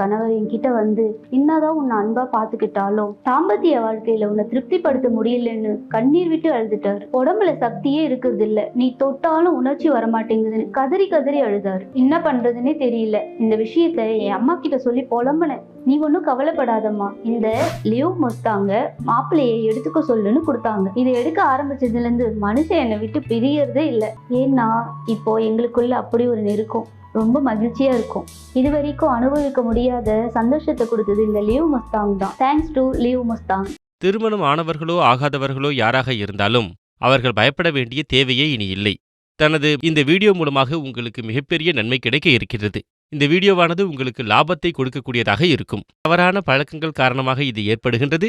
கணவர் என்கிட்ட வந்து என்னதான் உன்னை அன்பா பாத்துக்கிட்டாலும் தாம்பத்திய வாழ்க்கையில உன்னை திருப்திப்படுத்த முடியலன்னு கண்ணீர் விட்டு அழுதுட்டாரு. உடம்புல சக்தியே இருக்கிறது இல்ல நீ தொட்டாலும் உணர்ச்சி வரமாட்டேங்குதுன்னு கதறி கதறி அழுதாரு. என்ன பண்றதுன்னே தெரியல. இந்த விஷயத்த என் அம்மா கிட்ட சொல்லி புலம்புனேன். நீ ஒன்றும் கவலைப்படாதம்மா. இந்த லியோ மொத்தாங்க மாப்பிள்ளையை எடுத்துக்க சொல்லுன்னு கொடுத்தாங்க. இதை எடுக்க ஆரம்பிச்சதுலேருந்து மனுஷன் என்னை விட்டு பிரியறதே இல்லை. ஏன்னா இப்போ எங்களுக்குள்ள அப்படி ஒரு நெருக்கம். ரொம்ப மகிழ்ச்சியா இருக்கும். இது வரைக்கும் அனுபவிக்க முடியாத சந்தோஷத்தை கொடுத்தது இந்த லியோ மஸ்தாங் தான். தேங்க்ஸ் டு லியோ மஸ்தாங் திருமணம் ஆனவர்களோ ஆகாதவர்களோ யாராக இருந்தாலும் அவர்கள் பயப்பட வேண்டிய தேவையே இனி இல்லை. தனது இந்த வீடியோ மூலமாக உங்களுக்கு மிகப்பெரிய நன்மை கிடைக்க இருக்கிறது. இந்த வீடியோவானது உங்களுக்கு லாபத்தை கொடுக்கக்கூடியதாக இருக்கும். தவறான பழக்கங்கள் காரணமாக இது ஏற்படுகின்றது.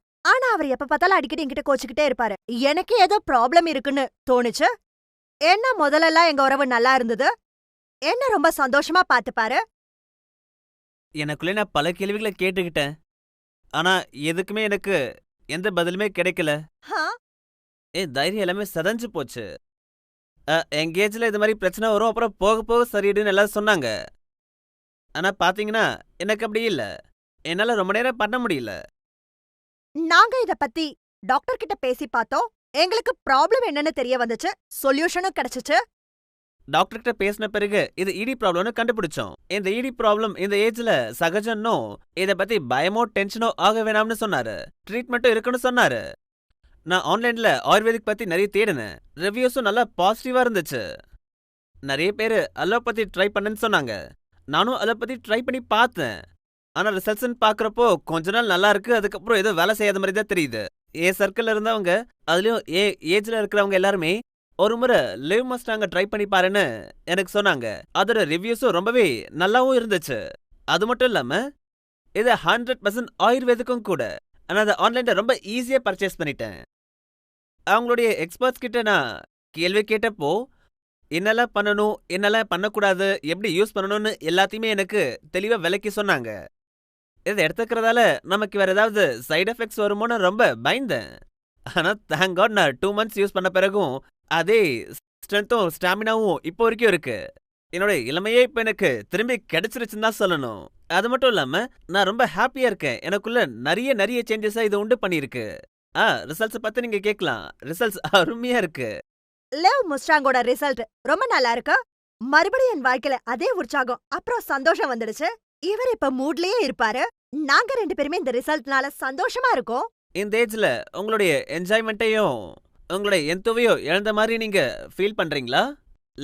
ஆனா அவர் எப்ப பார்த்தாலும் அடிக்கடி என்கிட்ட கோச்சுக்கிட்டே இருப்பாரு. எனக்கு ஏதோ ப்ராப்ளம் இருக்குன்னு தோணுச்சு. என்ன முதல்லலாம் எங்க உறவு நல்லா இருந்தது? என்ன ரொம்ப சந்தோஷமா பாத்துப்பாரு எனக்குள்ளே நான் பல கேள்விகளை கேட்டுக்கிட்டேன். ஆனா எதுக்குமே எனக்கு எந்த பதிலுமே கிடைக்கல. ஹா? என் தைரியம் எல்லாமே சதஞ்சு போச்சு. எங்கேஜ்ல இது மாதிரி பிரச்சனை வரும் அப்புறம் போக போக சரியிடுன்னு எல்லாரும் சொன்னாங்க. ஆனா பாத்தீங்கன்னா எனக்கு அப்படி இல்ல. என்னால ரொம்ப நேரம் பண்ண முடியல. நாங்க இத பத்தி டாக்டர் கிட்ட பேசி பார்த்தோம் எங்களுக்கு ப்ராப்ளம் என்னன்னு தெரிய வந்துச்சு. சொல்யூஷனும் கிடைச்சிச்சு. டாக்டர் கிட்ட பேசின பிறகு இது இடி ப்ராப்ளம்னு கண்டுபிடிச்சோம். இந்த இடி ப்ராப்ளம் இந்த ஏஜ்ல சகஜன்னும் இத பத்தி பயமோ டென்ஷனோ ஆக வேணாம்னு சொன்னாரு. ட்ரீட்மெண்ட்டும் இருக்குன்னு சொன்னாரு. நான் ஆன்லைன்ல ஆயுர்வேதிக் பத்தி நிறைய தேடினேன். ரிவ்யூஸும் நல்லா பாசிட்டிவா இருந்துச்சு. நிறைய பேர் அலோபதி ட்ரை பண்ணேன்னு சொன்னாங்க. நானும் அலோபதி ட்ரை பண்ணி பார்த்தேன். ஆனா ரிசல்ட்ஸ்னு பாக்குறப்போ கொஞ்ச நாள் நல்லா இருக்கு அதுக்கப்புறம் ஏதோ வேலை செய்யாத மாதிரி தான் தெரியுது. ஏ சர்க்கிள்ல இருந்தவங்க அதுலயும் ஏ ஏஜ்ல இருக்கிறவங்க எல்லாருமே ஒரு முறை லிவ் மஸ்டாங்க ட்ரை பண்ணி பாருன்னு எனக்கு சொன்னாங்க. அதோட ரிவ்யூஸும் ரொம்பவே நல்லாவும் இருந்துச்சு. அது மட்டும் இல்லாம இது ஹண்ட்ரட் பர்சன்ட் ஆயுர்வேதிக்கும் கூட. ஆனா அதை ஆன்லைன்ல ரொம்ப ஈஸியா பர்ச்சேஸ் பண்ணிட்டேன். அவங்களுடைய எக்ஸ்பர்ட்ஸ் கிட்ட நான் கேள்வி கேட்டப்போ என்னெல்லாம் பண்ணணும்? என்னெல்லாம் பண்ணக்கூடாது? எப்படி யூஸ் பண்ணணும்னு எல்லாத்தையுமே எனக்கு தெளிவா விளக்கி சொன்னாங்க. இதை எடுத்துக்கிறதால நமக்கு வேற ஏதாவது சைடு எஃபெக்ட்ஸ் வருமோன்னு ரொம்ப பயந்தேன். ஆனா தேங்க் காட் நான் டூ மந்த்ஸ் யூஸ் பண்ண பிறகும் அதே ஸ்ட்ரென்த்தும் ஸ்டாமினாவும் இப்போ வரைக்கும் இருக்கு. என்னோட இளமையே இப்போ எனக்கு திரும்பி கிடைச்சிருச்சுன்னு தான் சொல்லணும். அது மட்டும் இல்லாம நான் ரொம்ப ஹாப்பியா இருக்கேன். எனக்குள்ள நிறைய நிறைய சேஞ்சஸா இது உண்டு பண்ணியிருக்கு. ஆ ரிசல்ட்ஸை பத்தி நீங்க கேட்கலாம். ரிசல்ட்ஸ் அருமையா இருக்கு. லவ் முஸ்டாங்கோட ரிசல்ட் ரொம்ப நல்லா இருக்கு? மறுபடியும் என் வாழ்க்கையில அதே உற்சாகம் அப்புறம் சந்தோஷம் வந்துடுச்சு. இவர் இப்ப மூட்லயே இருப்பாரு. நாங்க ரெண்டு பேருமே இந்த ரிசல்ட்னால சந்தோஷமா இருக்கோம். இந்த ஏஜ்ல உங்களுடைய என்ஜாய்மெண்ட்டையும் உங்களுடைய எந்தவையும் இழந்த மாதிரி நீங்க ஃபீல் பண்றீங்களா?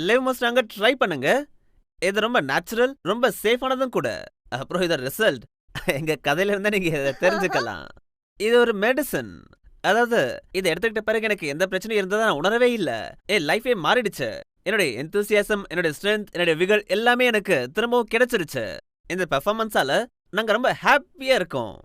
லிவ் மஸ்டாங்க ட்ரை பண்ணுங்க. இது ரொம்ப நேச்சுரல் ரொம்ப சேஃபானதும் கூட. அப்புறம் இதோட ரிசல்ட் எங்க கதையில இருந்தா நீங்க இதை தெரிஞ்சுக்கலாம். இது ஒரு மெடிசன் அதாவது இதை எடுத்துக்கிட்ட பிறகு எனக்கு எந்த பிரச்சனையும் இருந்ததா நான் உணரவே இல்ல. என் லைஃபே மாறிடுச்சு. என்னுடைய எந்தூசியாசம் என்னுடைய ஸ்ட்ரென்த் என்னுடைய விகர் எல்லாமே எனக்கு திரும்பவும் கிடைச்சிருச்சு. இந்த பெர்ஃபார்மன்ஸால நாங்க ரொம்ப ஹாப்பியா இருக்கோம்.